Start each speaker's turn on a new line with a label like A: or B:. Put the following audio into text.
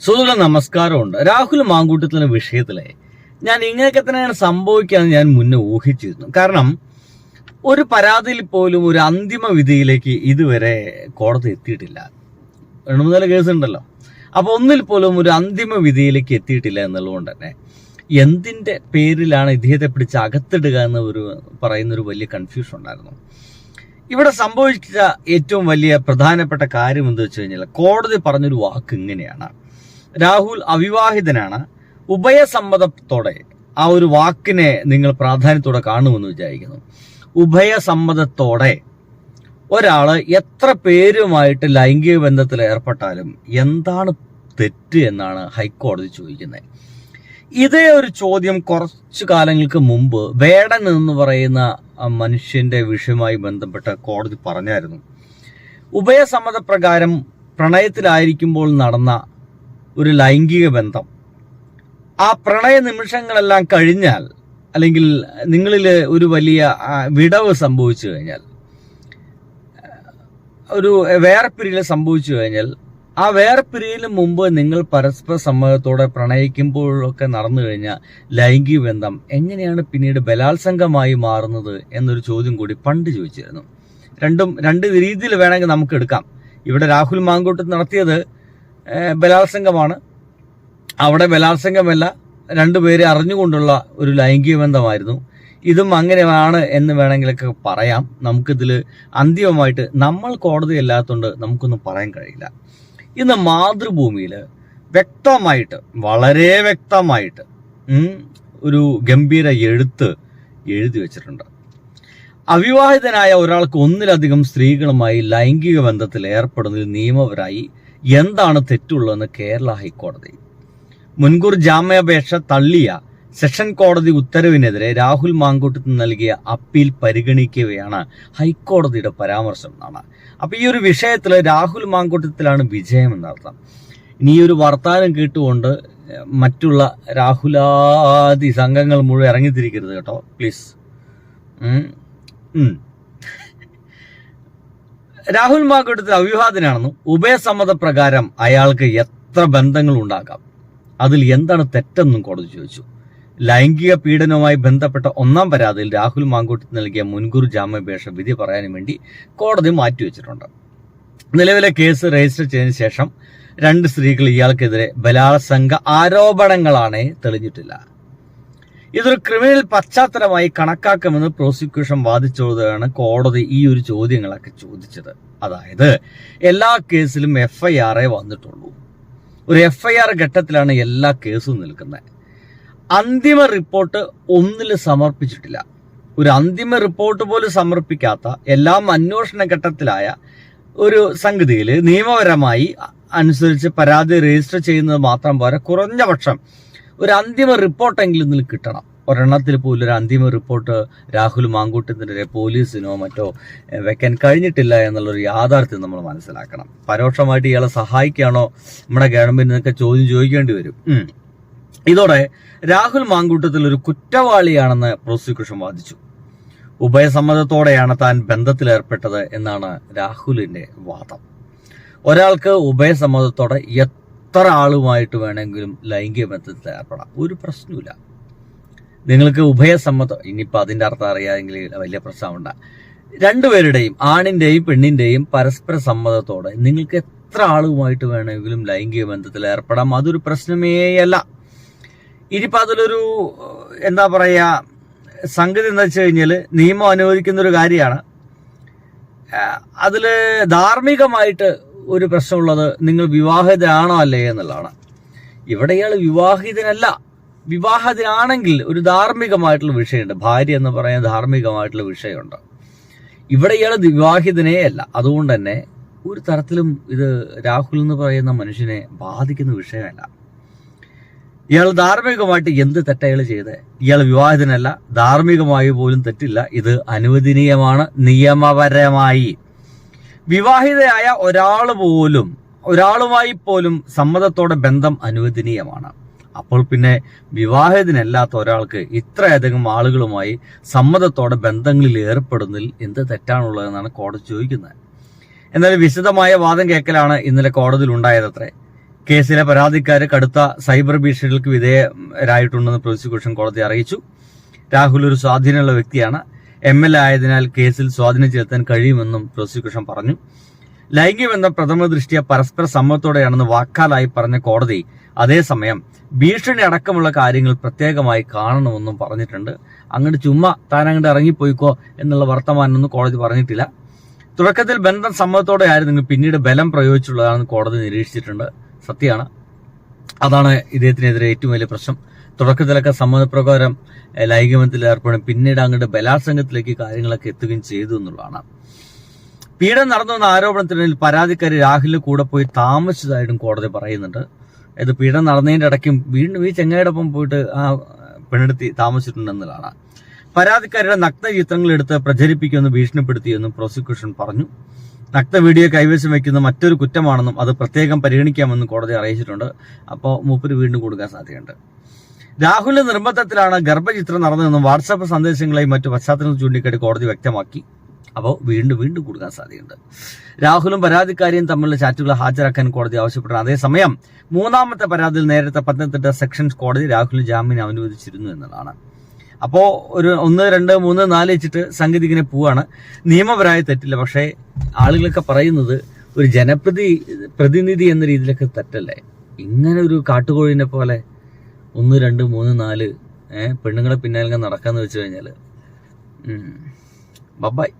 A: സുഹൃത്തുക്കളെ നമസ്കാരമുണ്ട്. രാഹുൽ മാങ്കൂട്ടത്തിന്റെ വിഷയത്തിലെ ഞാൻ ഇങ്ങനെയൊക്കെ തന്നെയാണ് സംഭവിക്കാന്ന് ഞാൻ മുന്നേ ഊഹിച്ചിരുന്നു. കാരണം ഒരു പരാതിയിൽ പോലും ഒരു അന്തിമ വിധിയിലേക്ക് ഇതുവരെ കോടതി എത്തിയിട്ടില്ല. രണ്ട് മൂന്നാൽ കേസ് ഉണ്ടല്ലോ. അപ്പൊ ഒന്നിൽ പോലും ഒരു അന്തിമ വിധിയിലേക്ക് എത്തിയിട്ടില്ല എന്നുള്ളതുകൊണ്ട് തന്നെ എന്തിന്റെ പേരിലാണ് ഇദ്ദേഹത്തെ പിടിച്ച് അകത്തിടുക എന്ന് ഒരു പറയുന്ന ഒരു വലിയ കൺഫ്യൂഷൻ ഉണ്ടായിരുന്നു. ഇവിടെ സംഭവിച്ച ഏറ്റവും വലിയ പ്രധാനപ്പെട്ട കാര്യം എന്താ വെച്ച് കഴിഞ്ഞാൽ കോടതി പറഞ്ഞൊരു വാക്ക് ഇങ്ങനെയാണ്. രാഹുൽ അവിവാഹിതനാണ്. ഉഭയസമ്മതത്തോടെ ആ ഒരു വാക്കിനെ നിങ്ങൾ പ്രാധാന്യത്തോടെ കാണുമെന്ന് വിചാരിക്കുന്നു. ഉഭയസമ്മതത്തോടെ ഒരാൾ എത്ര പേരുമായിട്ട് ലൈംഗിക ബന്ധത്തിൽ ഏർപ്പെട്ടാലും എന്താണ് തെറ്റ് എന്നാണ് ഹൈക്കോടതി ചോദിക്കുന്നത്. ഇതേ ഒരു ചോദ്യം കുറച്ചു കാലങ്ങൾക്ക് മുമ്പ് വേടൻ എന്ന് പറയുന്ന മനുഷ്യന്റെ വിഷയവുമായി ബന്ധപ്പെട്ട കോടതി പറഞ്ഞായിരുന്നു. ഉഭയസമ്മത പ്രകാരം പ്രണയത്തിലായിരിക്കുമ്പോൾ നടന്ന ഒരു ലൈംഗിക ബന്ധം. ആ പ്രണയ നിമിഷങ്ങളെല്ലാം കഴിഞ്ഞാൽ അല്ലെങ്കിൽ നിങ്ങളിൽ ഒരു വലിയ വിടവ് സംഭവിച്ചു കഴിഞ്ഞാൽ ഒരു വേർപിരിയൽ സംഭവിച്ചു കഴിഞ്ഞാൽ ആ വേർപിരിയലിന് മുമ്പ് നിങ്ങൾ പരസ്പര സമ്മതത്തോടെ പ്രണയിക്കുമ്പോഴൊക്കെ നടന്നു കഴിഞ്ഞാൽ ലൈംഗിക ബന്ധം എങ്ങനെയാണ് പിന്നീട് ബലാത്സംഗമായി മാറുന്നത് എന്നൊരു ചോദ്യം കൂടി പണ്ട് ചോദിച്ചിരുന്നു. രണ്ടും രണ്ട് രീതിയിൽ വേണമെങ്കിൽ നമുക്ക് എടുക്കാം. ഇവിടെ രാഹുൽ മാങ്കോട്ട് നടത്തിയത് ബലാത്സംഗമാണ്. അവിടെ ബലാത്സംഗമല്ല രണ്ടുപേരെ അറിഞ്ഞുകൊണ്ടുള്ള ഒരു ലൈംഗിക ബന്ധമായിരുന്നു. ഇതും അങ്ങനെയാണ് എന്ന് വേണമെങ്കിലൊക്കെ പറയാം. നമുക്കിതിൽ അന്തിമമായിട്ട് നമ്മൾ കോടതി അല്ലാത്തതുകൊണ്ട് നമുക്കൊന്നും പറയാൻ കഴിയില്ല. ഇന്ന് മാതൃഭൂമിയിൽ വ്യക്തമായിട്ട് വളരെ വ്യക്തമായിട്ട് ഒരു ഗംഭീര എഴുത്ത് എഴുതി വെച്ചിട്ടുണ്ട്. അവിവാഹിതനായ ഒരാൾക്ക് ഒന്നിലധികം സ്ത്രീകളുമായി ലൈംഗിക ബന്ധത്തിൽ ഏർപ്പെടുന്നതിൽ നിയമപരായി എന്താണ് തെറ്റുള്ളതെന്ന് കേരള ഹൈക്കോടതി. മുൻകൂർ ജാമ്യാപേക്ഷ തള്ളിയ സെഷൻ കോടതി ഉത്തരവിനെതിരെ രാഹുൽ മാങ്കോട്ടത്ത് നൽകിയ അപ്പീൽ പരിഗണിക്കുകയാണ് ഹൈക്കോടതിയുടെ പരാമർശം എന്നാണ്. അപ്പൊ ഈ ഒരു വിഷയത്തിൽ രാഹുൽ മാങ്കൂട്ടത്തിലാണ് വിജയം എന്നർത്ഥം. ഇനി ഈ ഒരു വർത്താനം കേട്ടുകൊണ്ട് മറ്റുള്ള രാഹുലാദി സംഘങ്ങൾ മുഴുവൻ ഇറങ്ങിത്തിരിക്കരുത് കേട്ടോ പ്ലീസ്. രാഹുൽ മാങ്കൂട്ടത്തിൽ അവിവാഹിതനാണെന്നും ഉഭയസമ്മത പ്രകാരം അയാൾക്ക് എത്ര ബന്ധങ്ങൾ ഉണ്ടാകാം അതിൽ എന്താണ് തെറ്റെന്നും കോടതി ചോദിച്ചു. ലൈംഗിക പീഡനവുമായി ബന്ധപ്പെട്ട ഒന്നാം പരാതിയിൽ രാഹുൽ മാങ്കൂട്ടത്തിൽ നൽകിയ മുൻകൂർ ജാമ്യാപേക്ഷ വിധി പറയാനും വേണ്ടി കോടതി മാറ്റിവെച്ചിട്ടുണ്ട്. നിലവിലെ കേസ് രജിസ്റ്റർ ചെയ്തതിനു ശേഷം രണ്ട് സ്ത്രീകൾ ഇയാൾക്കെതിരെ ബലാത്സംഗ ആരോപണങ്ങളാണ് തെളിഞ്ഞിട്ടില്ല. ഇതൊരു ക്രിമിനൽ പശ്ചാത്തലമായി കണക്കാക്കുമെന്ന് പ്രോസിക്യൂഷൻ വാദിച്ചതാണ് കോടതി ഈ ഒരു ചോദ്യങ്ങളൊക്കെ ചോദിച്ചത്. അതായത് എല്ലാ കേസിലും എഫ് ഐ ആറേ വന്നിട്ടുള്ളൂ. ഒരു എഫ് ഐ ആർ ഘട്ടത്തിലാണ് എല്ലാ കേസും നിൽക്കുന്നത്. അന്തിമ റിപ്പോർട്ട് ഒന്നിൽ സമർപ്പിച്ചിട്ടില്ല. ഒരു അന്തിമ റിപ്പോർട്ട് പോലും സമർപ്പിക്കാത്ത എല്ലാം അന്വേഷണ ഘട്ടത്തിലായ ഒരു സംഗതിയിൽ നിയമപരമായി അനുസരിച്ച് പരാതി രജിസ്റ്റർ ചെയ്യുന്നത് മാത്രം പോരാ കുറഞ്ഞ പക്ഷം ഒരു അന്തിമ റിപ്പോർട്ടെങ്കിലും ഇതിൽ കിട്ടണം. ഒരെണ്ണത്തിൽ പോലും ഒരു അന്തിമ റിപ്പോർട്ട് രാഹുൽ മാങ്കൂട്ടത്തിനെതിരെ പോലീസിനോ മറ്റോ വെക്കാൻ കഴിഞ്ഞിട്ടില്ല എന്നുള്ളൊരു യാഥാർത്ഥ്യം നമ്മൾ മനസ്സിലാക്കണം. പരോക്ഷമായിട്ട് ഇയാളെ സഹായിക്കുകയാണോ നമ്മുടെ ഗവൺമെന്റിനൊക്കെ ചോദ്യം ചോദിക്കേണ്ടി വരും. ഇതോടെ രാഹുൽ മാങ്കൂട്ടത്തിൽ ഒരു കുറ്റവാളിയാണെന്ന് പ്രോസിക്യൂഷൻ വാദിച്ചു. ഉഭയസമ്മതത്തോടെയാണ് താൻ ബന്ധത്തിലേർപ്പെട്ടത് എന്നാണ് രാഹുലിന്റെ വാദം. ഒരാൾക്ക് ഉഭയസമ്മതത്തോടെ എത്ര ആളുമായിട്ട് വേണമെങ്കിലും ലൈംഗിക ബന്ധത്തിൽ ഏർപ്പെടാം. ഒരു പ്രശ്നമില്ല നിങ്ങൾക്ക് ഉഭയസമ്മതം ഇനിയിപ്പോൾ അതിന്റെ അർത്ഥം അറിയാമെങ്കിൽ വലിയ പ്രശ്നമുണ്ട. രണ്ടുപേരുടെയും ആണിന്റെയും പെണ്ണിന്റെയും പരസ്പര സമ്മതത്തോടെ നിങ്ങൾക്ക് എത്ര ആളുമായിട്ട് വേണമെങ്കിലും ലൈംഗിക ബന്ധത്തിൽ ഏർപ്പെടാം. അതൊരു പ്രശ്നമേയല്ല ഇനിയിപ്പോൾ അതിലൊരു എന്താ പറയുക സംഗതി എന്താ വെച്ച് കഴിഞ്ഞാൽ നിയമം അനുവദിക്കുന്ന ഒരു കാര്യമാണ്. അതിൽ ധാർമ്മികമായിട്ട് ഒരു പ്രശ്നമുള്ളത് നിങ്ങൾ വിവാഹിതരാണോ അല്ലേ എന്നുള്ളതാണ്. ഇവിടെ ഇയാൾ വിവാഹിതനല്ല. വിവാഹിതനാണെങ്കിൽ ഒരു ധാർമ്മികമായിട്ടുള്ള വിഷയമുണ്ട്. ഭാര്യ എന്ന് പറയുന്ന ധാർമ്മികമായിട്ടുള്ള വിഷയമുണ്ട്. ഇവിടെ ഇയാൾ വിവാഹിതനേ അല്ല. അതുകൊണ്ട് തന്നെ ഒരു തരത്തിലും ഇത് രാഹുൽ എന്ന് പറയുന്ന മനുഷ്യനെ ബാധിക്കുന്ന വിഷയമല്ല. ഇയാൾ ധാർമ്മികമായിട്ട് എന്ത് തെറ്റയാൾ ചെയ്ത്? ഇയാൾ വിവാഹിതനല്ല. ധാർമ്മികമായി പോലും തെറ്റില്ല. ഇത് അനുവദനീയമാണ്. നിയമപരമായി. വിവാഹിതയായ ഒരാൾ പോലും ഒരാളുമായി പോലും സമ്മതത്തോടെ ബന്ധം അനുവദനീയമാണ്. അപ്പോൾ പിന്നെ വിവാഹിതനല്ലാത്ത ഒരാൾക്ക് ഇത്രയധികം ആളുകളുമായി സമ്മതത്തോടെ ബന്ധങ്ങളിൽ ഏർപ്പെടുന്നതിൽ എന്ത് തെറ്റാണുള്ളതെന്നാണ് കോടതി ചോദിക്കുന്നത്. എന്നാൽ വിശദമായ വാദം കേൾക്കലാണ് ഇന്നലെ കോടതിയിൽ ഉണ്ടായതത്രേ. കേസിലെ പരാതിക്കാര് കടുത്ത സൈബർ ഭീഷണികൾക്ക് വിധേയരായിട്ടുണ്ടെന്ന് പ്രോസിക്യൂഷൻ കോടതി അറിയിച്ചു. രാഹുൽ ഒരു സ്വാധീനമുള്ള വ്യക്തിയാണ്. എം എൽ എ ആയതിനാൽ കേസിൽ സ്വാധീനം ചെലുത്താൻ കഴിയുമെന്നും പ്രോസിക്യൂഷൻ പറഞ്ഞു. ലൈംഗിക ബന്ധം പ്രഥമ ദൃഷ്ടിയ പരസ്പര സമ്മതത്തോടെയാണെന്ന് വാക്കാലായി പറഞ്ഞ കോടതി അതേസമയം ഭീഷണി അടക്കമുള്ള കാര്യങ്ങൾ പ്രത്യേകമായി കാണണമെന്നും പറഞ്ഞിട്ടുണ്ട്. അങ്ങോട്ട് ചുമ്മാ താൻ അങ്ങോട്ട് ഇറങ്ങിപ്പോയിക്കോ എന്നുള്ള വർത്തമാനമൊന്നും കോടതി പറഞ്ഞിട്ടില്ല. തുടക്കത്തിൽ ബന്ധം സമ്മതത്തോടെ ആയിരുന്നെങ്കിൽ പിന്നീട് ബലം പ്രയോഗിച്ചുള്ളതാണെന്ന് കോടതി നിരീക്ഷിച്ചിട്ടുണ്ട്. സത്യമാണ്. അതാണ് ഇദ്ദേഹത്തിനെതിരെ ഏറ്റവും വലിയ പ്രശ്നം. തുടക്കത്തിലൊക്കെ സമ്മതപ്രകാരം ലൈംഗികബന്ധത്തിൽ ഏർപ്പെടും പിന്നീട് അങ്ങോട്ട് ബലാത്സംഗത്തിലേക്ക് കാര്യങ്ങളൊക്കെ എത്തുകയും ചെയ്തു എന്നുള്ളതാണ്. പീഡനം നടന്നുവെന്ന ആരോപണത്തിനിടയിൽ പരാതിക്കാരി രാഹുലിന്റെ കൂടെ പോയി താമസിച്ചതായിട്ടും കോടതി പറയുന്നുണ്ട്. ഇത് പീഡനം നടന്നതിന്റെ ഇടയ്ക്കും വീണ്ടും ഈ ചെങ്ങായിടൊപ്പം പോയിട്ട് ആ പെണ്ണെടുത്തി താമസിച്ചിട്ടുണ്ടെന്നതാണ് പരാതിക്കാരിയുടെ നഗ്ന ചിത്രങ്ങൾ എടുത്ത് പ്രചരിപ്പിക്കുമെന്ന് ഭീഷണിപ്പെടുത്തിയെന്നും പ്രോസിക്യൂഷൻ പറഞ്ഞു. നഗ്ന വീഡിയോ കൈവശം വയ്ക്കുന്ന മറ്റൊരു കുറ്റമാണെന്നും അത് പ്രത്യേകം പരിഗണിക്കാമെന്നും കോടതി അറിയിച്ചിട്ടുണ്ട്. അപ്പോൾ മൂപ്പര് വീണ്ടും കൊടുക്കാൻ സാധ്യതയുണ്ട്. രാഹുലിന്റെ നിർബന്ധത്തിലാണ് ഗർഭചിത്രം നടന്നതെന്നും വാട്സാപ്പ് സന്ദേശങ്ങളെയും മറ്റു പശ്ചാത്തലങ്ങൾ ചൂണ്ടിക്കാട്ടി കോടതി വ്യക്തമാക്കി. അപ്പോൾ വീണ്ടും വീണ്ടും കൊടുക്കാൻ സാധ്യതയുണ്ട്. രാഹുലും പരാതിക്കാരിയും തമ്മിലുള്ള ചാറ്റുകൾ ഹാജരാക്കാൻ കോടതി ആവശ്യപ്പെട്ടു അതേസമയം മൂന്നാമത്തെ പരാതിയിൽ നേരത്തെ പത്തനംതിട്ട സെക്ഷൻസ് കോടതി രാഹുലിന് ജാമ്യം അനുവദിച്ചിരുന്നു എന്നതാണ് അപ്പോൾ ഒരു ഒന്ന് രണ്ട് മൂന്ന് നാല് വെച്ചിട്ട് സംഗതി ഇങ്ങനെ പോവാണ്. നിയമപരമായി തെറ്റില്ല. പക്ഷേ ആളുകളൊക്കെ പറയുന്നത് ഒരു ജനപ്രതി പ്രതിനിധി എന്ന രീതിയിലൊക്കെ തെറ്റല്ലേ? ഇങ്ങനെ ഒരു കാട്ടുകോഴിനെ പോലെ ഒന്ന് രണ്ട് മൂന്ന് നാല് ഏഹ് പെണ്ണുങ്ങളെ പിന്നാലെ നടക്കാന്ന് വെച്ച് കഴിഞ്ഞാൽ ബബായ്